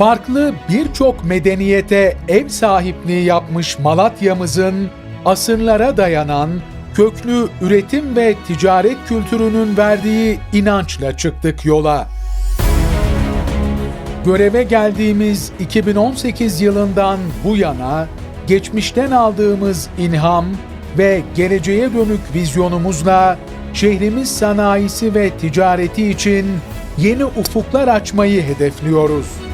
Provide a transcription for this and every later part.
Farklı birçok medeniyete ev sahipliği yapmış Malatya'mızın asırlara dayanan köklü üretim ve ticaret kültürünün verdiği inançla çıktık yola. Göreve geldiğimiz 2018 yılından bu yana geçmişten aldığımız ilham ve geleceğe dönük vizyonumuzla şehrimiz sanayisi ve ticareti için yeni ufuklar açmayı hedefliyoruz.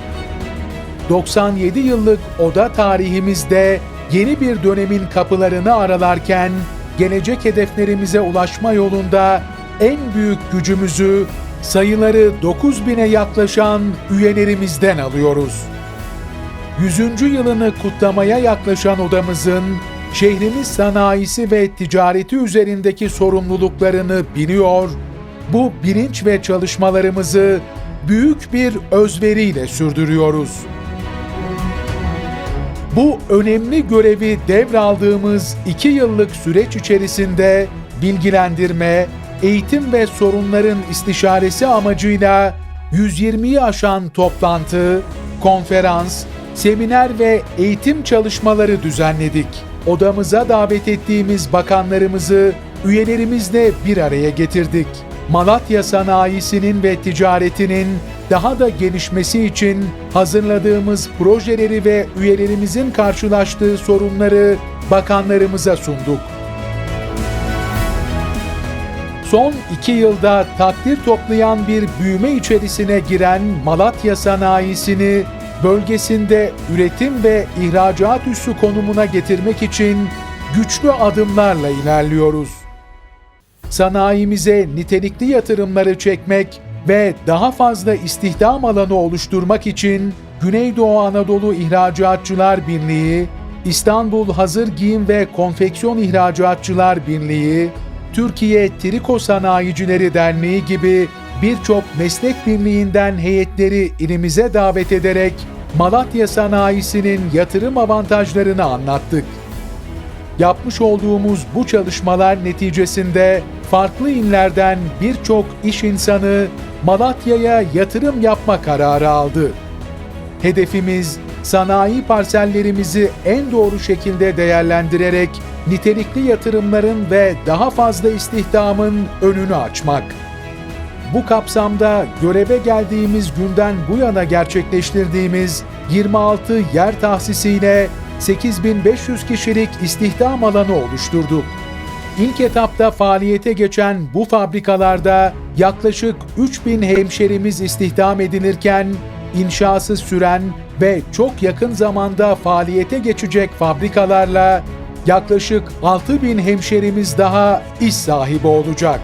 97 yıllık oda tarihimizde yeni bir dönemin kapılarını aralarken gelecek hedeflerimize ulaşma yolunda en büyük gücümüzü sayıları 9000'e yaklaşan üyelerimizden alıyoruz. 100. yılını kutlamaya yaklaşan odamızın şehrimiz sanayisi ve ticareti üzerindeki sorumluluklarını biliyor, bu bilinç ve çalışmalarımızı büyük bir özveriyle sürdürüyoruz. Bu önemli görevi devraldığımız iki yıllık süreç içerisinde bilgilendirme, eğitim ve sorunların istişaresi amacıyla 120'yi aşan toplantı, konferans, seminer ve eğitim çalışmaları düzenledik. Odamıza davet ettiğimiz bakanlarımızı üyelerimizle bir araya getirdik. Malatya sanayisinin ve ticaretinin daha da gelişmesi için hazırladığımız projeleri ve üyelerimizin karşılaştığı sorunları bakanlarımıza sunduk. Son iki yılda takdir toplayan bir büyüme içerisine giren Malatya sanayisini bölgesinde üretim ve ihracat üssü konumuna getirmek için güçlü adımlarla ilerliyoruz. Sanayimize nitelikli yatırımları çekmek ve daha fazla istihdam alanı oluşturmak için Güneydoğu Anadolu İhracatçılar Birliği, İstanbul Hazır Giyim ve Konfeksiyon İhracatçılar Birliği, Türkiye Triko Sanayicileri Derneği gibi birçok meslek birliğinden heyetleri ilimize davet ederek Malatya sanayisinin yatırım avantajlarını anlattık. Yapmış olduğumuz bu çalışmalar neticesinde farklı inlerden birçok iş insanı Malatya'ya yatırım yapma kararı aldı. Hedefimiz sanayi parsellerimizi en doğru şekilde değerlendirerek nitelikli yatırımların ve daha fazla istihdamın önünü açmak. Bu kapsamda göreve geldiğimiz günden bu yana gerçekleştirdiğimiz 26 yer tahsisiyle 8500 kişilik istihdam alanı oluşturduk. İlk etapta faaliyete geçen bu fabrikalarda yaklaşık 3000 hemşerimiz istihdam edilirken inşası süren ve çok yakın zamanda faaliyete geçecek fabrikalarla yaklaşık 6000 hemşerimiz daha iş sahibi olacak.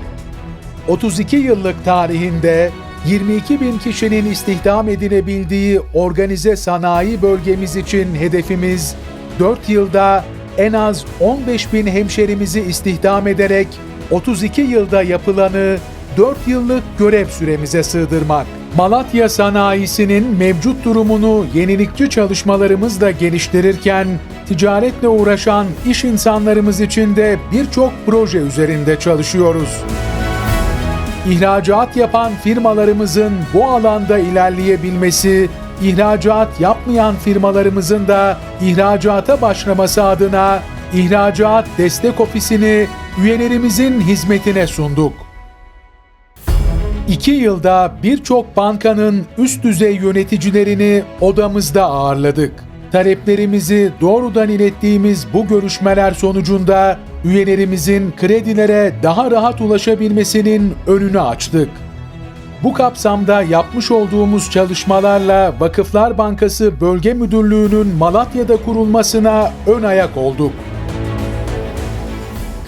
32 yıllık tarihinde 22 bin kişinin istihdam edilebildiği organize sanayi bölgemiz için hedefimiz 4 yılda en az 15 bin hemşerimizi istihdam ederek 32 yılda yapılanı 4 yıllık görev süremize sığdırmak. Malatya sanayisinin mevcut durumunu yenilikçi çalışmalarımızla geliştirirken ticaretle uğraşan iş insanlarımız için de birçok proje üzerinde çalışıyoruz. İhracat yapan firmalarımızın bu alanda ilerleyebilmesi, ihracat yapmayan firmalarımızın da ihracata başlaması adına İhracat Destek Ofisi'ni üyelerimizin hizmetine sunduk. İki yılda birçok bankanın üst düzey yöneticilerini odamızda ağırladık. Taleplerimizi doğrudan ilettiğimiz bu görüşmeler sonucunda üyelerimizin kredilere daha rahat ulaşabilmesinin önünü açtık. Bu kapsamda yapmış olduğumuz çalışmalarla Vakıflar Bankası Bölge Müdürlüğü'nün Malatya'da kurulmasına ön ayak olduk.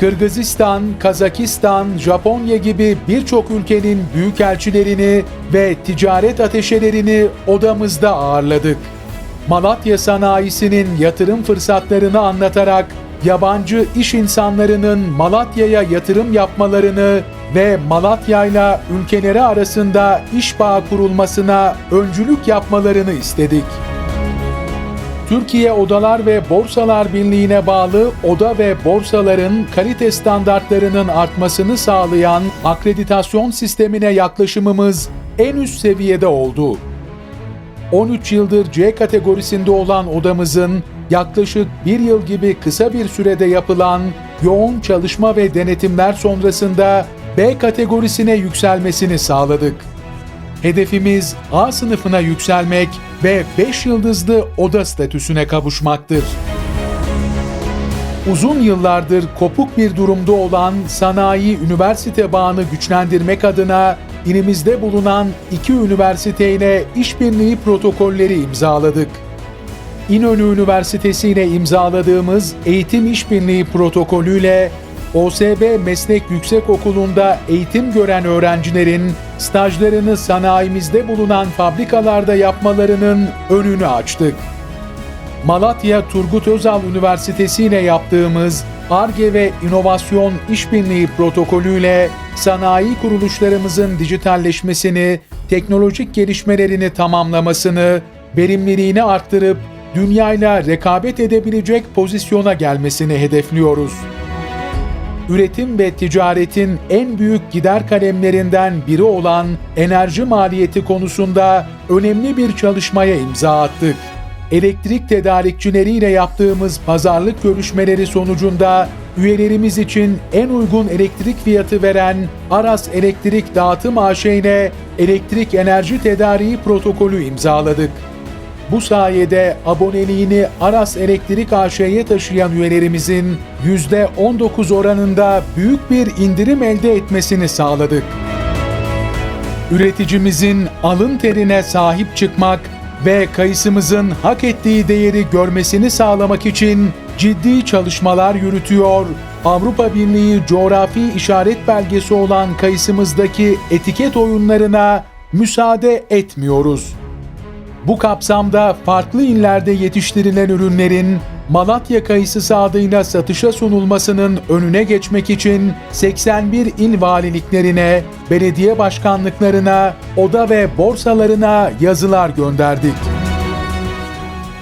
Kırgızistan, Kazakistan, Japonya gibi birçok ülkenin büyükelçilerini ve ticaret ateşelerini odamızda ağırladık. Malatya sanayisinin yatırım fırsatlarını anlatarak yabancı iş insanlarının Malatya'ya yatırım yapmalarını ve Malatya'yla ülkeleri arasında iş bağı kurulmasına öncülük yapmalarını istedik. Türkiye Odalar ve Borsalar Birliği'ne bağlı oda ve borsaların kalite standartlarının artmasını sağlayan akreditasyon sistemine yaklaşımımız en üst seviyede oldu. 13 yıldır C kategorisinde olan odamızın yaklaşık bir yıl gibi kısa bir sürede yapılan yoğun çalışma ve denetimler sonrasında B kategorisine yükselmesini sağladık. Hedefimiz A sınıfına yükselmek ve 5 yıldızlı oda statüsüne kavuşmaktır. Uzun yıllardır kopuk bir durumda olan sanayi üniversite bağını güçlendirmek adına ilimizde bulunan iki üniversiteyle işbirliği protokolleri imzaladık. İnönü Üniversitesi ile imzaladığımız eğitim işbirliği protokolüyle OSB Meslek Yüksekokulu'nda eğitim gören öğrencilerin stajlarını sanayimizde bulunan fabrikalarda yapmalarının önünü açtık. Malatya Turgut Özal Üniversitesi ile yaptığımız ARGE ve İnovasyon İşbirliği protokolüyle sanayi kuruluşlarımızın dijitalleşmesini, teknolojik gelişmelerini tamamlamasını, verimliliğini arttırıp dünyayla rekabet edebilecek pozisyona gelmesini hedefliyoruz. Üretim ve ticaretin en büyük gider kalemlerinden biri olan enerji maliyeti konusunda önemli bir çalışmaya imza attık elektrik tedarikçileriyle yaptığımız pazarlık görüşmeleri sonucunda üyelerimiz için en uygun elektrik fiyatı veren Aras Elektrik Dağıtım AŞ ile elektrik enerji tedariği protokolü imzaladık. Bu sayede aboneliğini Aras Elektrik AŞ'ye taşıyan üyelerimizin %19 oranında büyük bir indirim elde etmesini sağladık. Üreticimizin alın terine sahip çıkmak ve kayısımızın hak ettiği değeri görmesini sağlamak için ciddi çalışmalar yürütüyor. Avrupa Birliği coğrafi işaret belgesi olan kayısımızdaki etiket oyunlarına müsaade etmiyoruz. Bu kapsamda farklı illerde yetiştirilen ürünlerin Malatya kayısısı adıyla satışa sunulmasının önüne geçmek için 81 il valiliklerine, belediye başkanlıklarına, oda ve borsalarına yazılar gönderdik.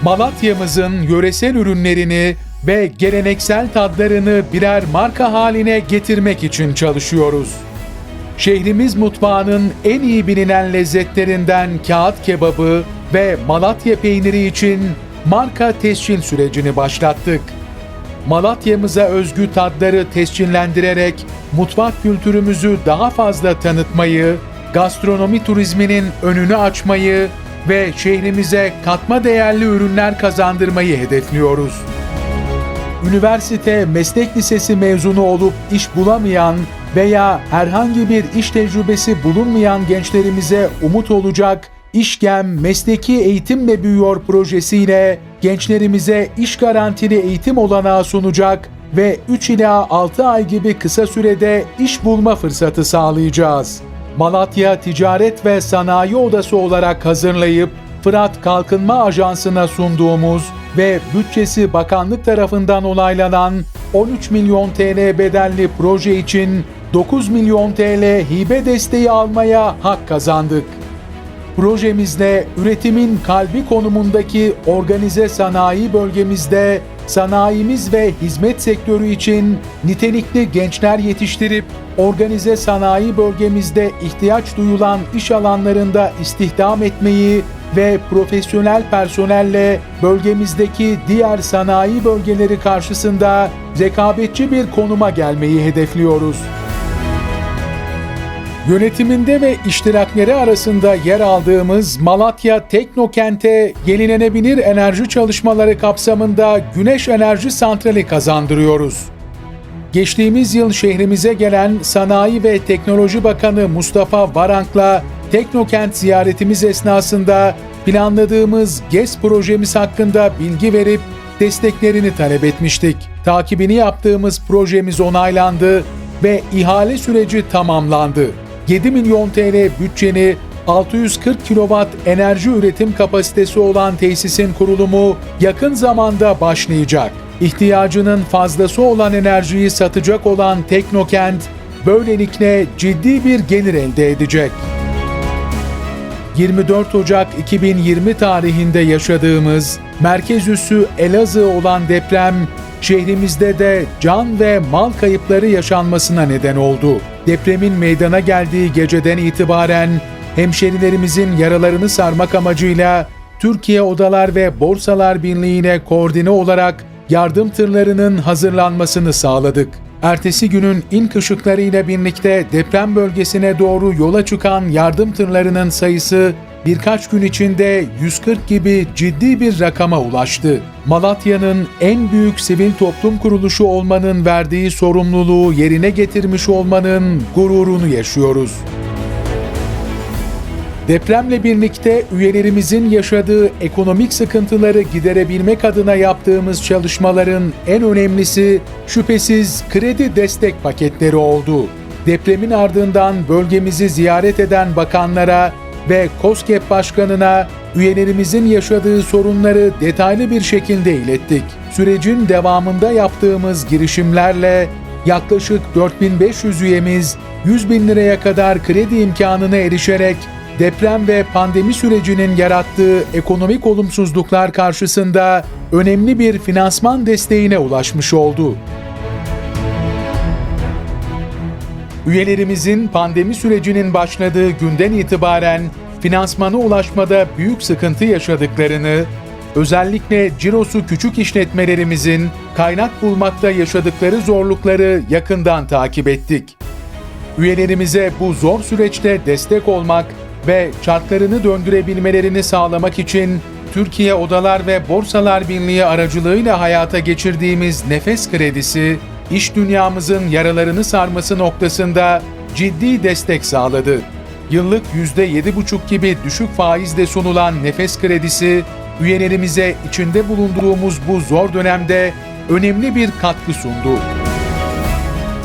Malatya'mızın yöresel ürünlerini ve geleneksel tadlarını birer marka haline getirmek için çalışıyoruz. Şehrimiz mutfağının en iyi bilinen lezzetlerinden kağıt kebabı ve Malatya peyniri için marka tescil sürecini başlattık. Malatya'mıza özgü tadları tescillendirerek mutfak kültürümüzü daha fazla tanıtmayı, gastronomi turizminin önünü açmayı ve şehrimize katma değerli ürünler kazandırmayı hedefliyoruz. Üniversite, meslek lisesi mezunu olup iş bulamayan veya herhangi bir iş tecrübesi bulunmayan gençlerimize umut olacak İşgem Mesleki Eğitimle Büyüyor projesiyle gençlerimize iş garantili eğitim olanağı sunacak ve 3 ila 6 ay gibi kısa sürede iş bulma fırsatı sağlayacağız. Malatya Ticaret ve Sanayi Odası olarak hazırlayıp Fırat Kalkınma Ajansı'na sunduğumuz ve bütçesi bakanlık tarafından onaylanan 13 milyon TL bedelli proje için 9 milyon TL hibe desteği almaya hak kazandık. Projemizde üretimin kalbi konumundaki organize sanayi bölgemizde sanayimiz ve hizmet sektörü için nitelikli gençler yetiştirip organize sanayi bölgemizde ihtiyaç duyulan iş alanlarında istihdam etmeyi ve profesyonel personelle bölgemizdeki diğer sanayi bölgeleri karşısında rekabetçi bir konuma gelmeyi hedefliyoruz. Yönetiminde ve iştirakleri arasında yer aldığımız Malatya Teknokent'e yenilenebilir enerji çalışmaları kapsamında güneş enerji santrali kazandırıyoruz. Geçtiğimiz yıl şehrimize gelen Sanayi ve Teknoloji Bakanı Mustafa Varank'la Teknokent ziyaretimiz esnasında planladığımız GES projemiz hakkında bilgi verip desteklerini talep etmiştik. Takibini yaptığımız projemiz onaylandı ve ihale süreci tamamlandı. 7 milyon TL bütçeni 640 kW enerji üretim kapasitesi olan tesisin kurulumu yakın zamanda başlayacak. İhtiyacının fazlası olan enerjiyi satacak olan Teknokent, böylelikle ciddi bir gelir elde edecek. 24 Ocak 2020 tarihinde yaşadığımız merkez üssü Elazığ olan deprem şehrimizde de can ve mal kayıpları yaşanmasına neden oldu. Depremin meydana geldiği geceden itibaren hemşerilerimizin yaralarını sarmak amacıyla Türkiye Odalar ve Borsalar Birliği'ne koordine olarak yardım tırlarının hazırlanmasını sağladık. Ertesi günün ilk ışıklarıyla birlikte deprem bölgesine doğru yola çıkan yardım tırlarının sayısı birkaç gün içinde 140 gibi ciddi bir rakama ulaştı. Malatya'nın en büyük sivil toplum kuruluşu olmanın verdiği sorumluluğu yerine getirmiş olmanın gururunu yaşıyoruz. Depremle birlikte üyelerimizin yaşadığı ekonomik sıkıntıları giderebilmek adına yaptığımız çalışmaların en önemlisi şüphesiz kredi destek paketleri oldu. Depremin ardından bölgemizi ziyaret eden bakanlara ve KOSGEB Başkanı'na üyelerimizin yaşadığı sorunları detaylı bir şekilde ilettik. Sürecin devamında yaptığımız girişimlerle yaklaşık 4500 üyemiz 100 bin liraya kadar kredi imkanına erişerek deprem ve pandemi sürecinin yarattığı ekonomik olumsuzluklar karşısında önemli bir finansman desteğine ulaşmış oldu. Üyelerimizin pandemi sürecinin başladığı günden itibaren finansmana ulaşmada büyük sıkıntı yaşadıklarını, özellikle cirosu küçük işletmelerimizin kaynak bulmakta yaşadıkları zorlukları yakından takip ettik. Üyelerimize bu zor süreçte destek olmak ve çarklarını döndürebilmelerini sağlamak için Türkiye Odalar ve Borsalar Birliği aracılığıyla hayata geçirdiğimiz nefes kredisi, iş dünyamızın yaralarını sarması noktasında ciddi destek sağladı. Yıllık %7,5 gibi düşük faizle sunulan nefes kredisi, üyelerimize içinde bulunduğumuz bu zor dönemde önemli bir katkı sundu.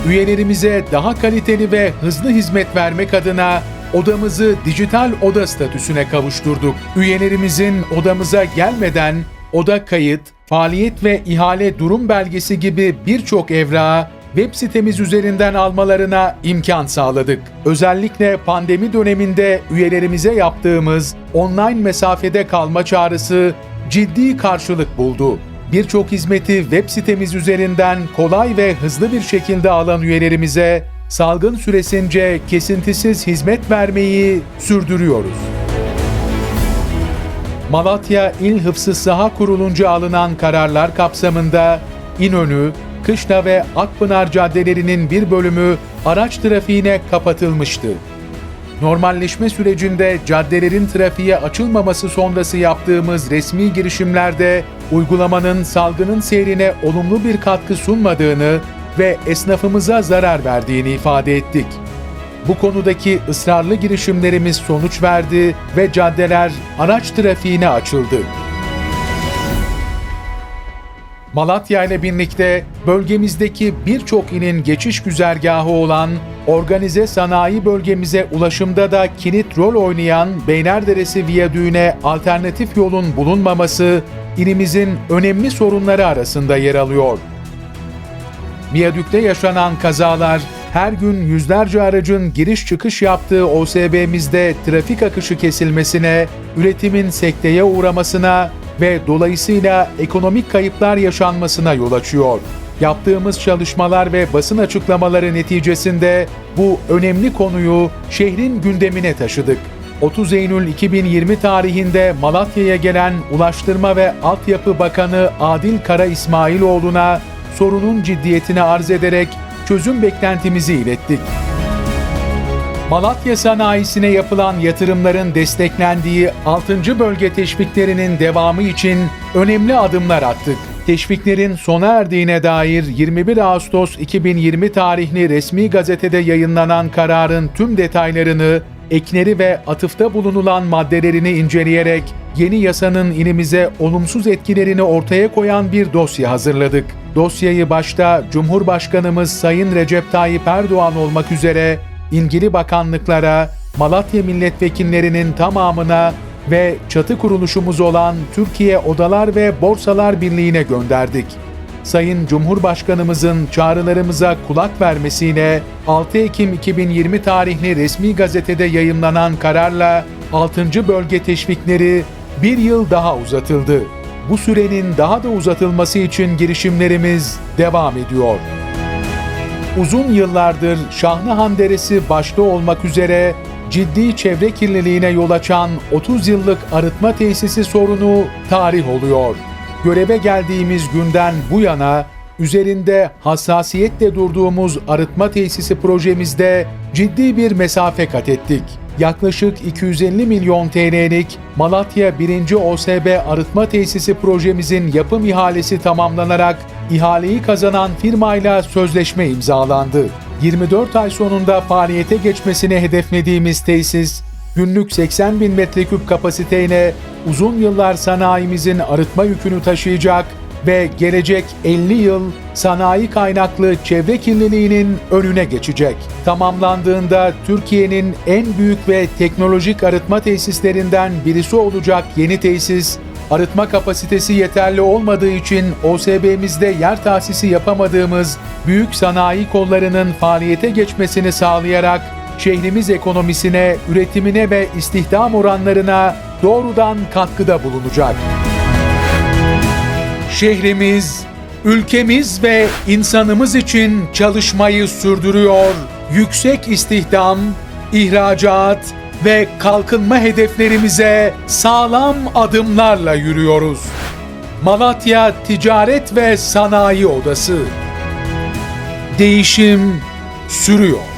Üyelerimize daha kaliteli ve hızlı hizmet vermek adına odamızı dijital oda statüsüne kavuşturduk. Üyelerimizin odamıza gelmeden oda kayıt, faaliyet ve ihale durum belgesi gibi birçok evrağı web sitemiz üzerinden almalarına imkan sağladık. Özellikle pandemi döneminde üyelerimize yaptığımız online mesafede kalma çağrısı ciddi karşılık buldu. Birçok hizmeti web sitemiz üzerinden kolay ve hızlı bir şekilde alan üyelerimize salgın süresince kesintisiz hizmet vermeyi sürdürüyoruz. Malatya İl Hıfzı Saha Kurulunca alınan kararlar kapsamında İnönü, Kışla ve Akpınar caddelerinin bir bölümü araç trafiğine kapatılmıştı. Normalleşme sürecinde caddelerin trafiğe açılmaması sonrası yaptığımız resmi girişimlerde uygulamanın salgının seyrine olumlu bir katkı sunmadığını ve esnafımıza zarar verdiğini ifade ettik. Bu konudaki ısrarlı girişimlerimiz sonuç verdi ve caddeler araç trafiğine açıldı. Malatya ile birlikte bölgemizdeki birçok ilin geçiş güzergahı olan organize sanayi bölgemize ulaşımda da kilit rol oynayan Beylerderesi Viyadüğü'ne alternatif yolun bulunmaması ilimizin önemli sorunları arasında yer alıyor. Viyadükte yaşanan kazalar, her gün yüzlerce aracın giriş çıkış yaptığı OSB'mizde trafik akışı kesilmesine, üretimin sekteye uğramasına ve dolayısıyla ekonomik kayıplar yaşanmasına yol açıyor. Yaptığımız çalışmalar ve basın açıklamaları neticesinde bu önemli konuyu şehrin gündemine taşıdık. 30 Eylül 2020 tarihinde Malatya'ya gelen Ulaştırma ve Altyapı Bakanı Adil Kara İsmailoğlu'na sorunun ciddiyetini arz ederek çözüm beklentimizi ilettik. Malatya sanayisine yapılan yatırımların desteklendiği 6. bölge teşviklerinin devamı için önemli adımlar attık. Teşviklerin sona erdiğine dair 21 Ağustos 2020 tarihli resmi gazetede yayınlanan kararın tüm detaylarını, ekleri ve atıfta bulunulan maddelerini inceleyerek yeni yasanın inimize olumsuz etkilerini ortaya koyan bir dosya hazırladık. Dosyayı başta Cumhurbaşkanımız Sayın Recep Tayyip Erdoğan olmak üzere ilgili bakanlıklara, Malatya milletvekillerinin tamamına ve çatı kuruluşumuz olan Türkiye Odalar ve Borsalar Birliği'ne gönderdik. Sayın Cumhurbaşkanımızın çağrılarımıza kulak vermesiyle 6 Ekim 2020 tarihli resmi gazetede yayımlanan kararla 6. bölge teşvikleri bir yıl daha uzatıldı. Bu sürenin daha da uzatılması için girişimlerimiz devam ediyor. Uzun yıllardır Şahlıhan Deresi başta olmak üzere ciddi çevre kirliliğine yol açan 30 yıllık arıtma tesisi sorunu tarih oluyor. Göreve geldiğimiz günden bu yana üzerinde hassasiyetle durduğumuz arıtma tesisi projemizde ciddi bir mesafe kat ettik. Yaklaşık 250 milyon TL'lik Malatya 1. OSB arıtma tesisi projemizin yapım ihalesi tamamlanarak ihaleyi kazanan firmayla sözleşme imzalandı. 24 ay sonunda faaliyete geçmesini hedeflediğimiz tesis, günlük 80 bin metreküp kapasiteyle uzun yıllar sanayimizin arıtma yükünü taşıyacak ve gelecek 50 yıl sanayi kaynaklı çevre kirliliğinin önüne geçecek. Tamamlandığında Türkiye'nin en büyük ve teknolojik arıtma tesislerinden birisi olacak yeni tesis, arıtma kapasitesi yeterli olmadığı için OSB'mizde yer tahsisi yapamadığımız büyük sanayi kollarının faaliyete geçmesini sağlayarak şehrimiz ekonomisine, üretimine ve istihdam oranlarına doğrudan katkıda bulunacak. Şehrimiz, ülkemiz ve insanımız için çalışmayı sürdürüyor. Yüksek istihdam, ihracat ve kalkınma hedeflerimize sağlam adımlarla yürüyoruz. Malatya Ticaret ve Sanayi Odası Değişim sürüyor.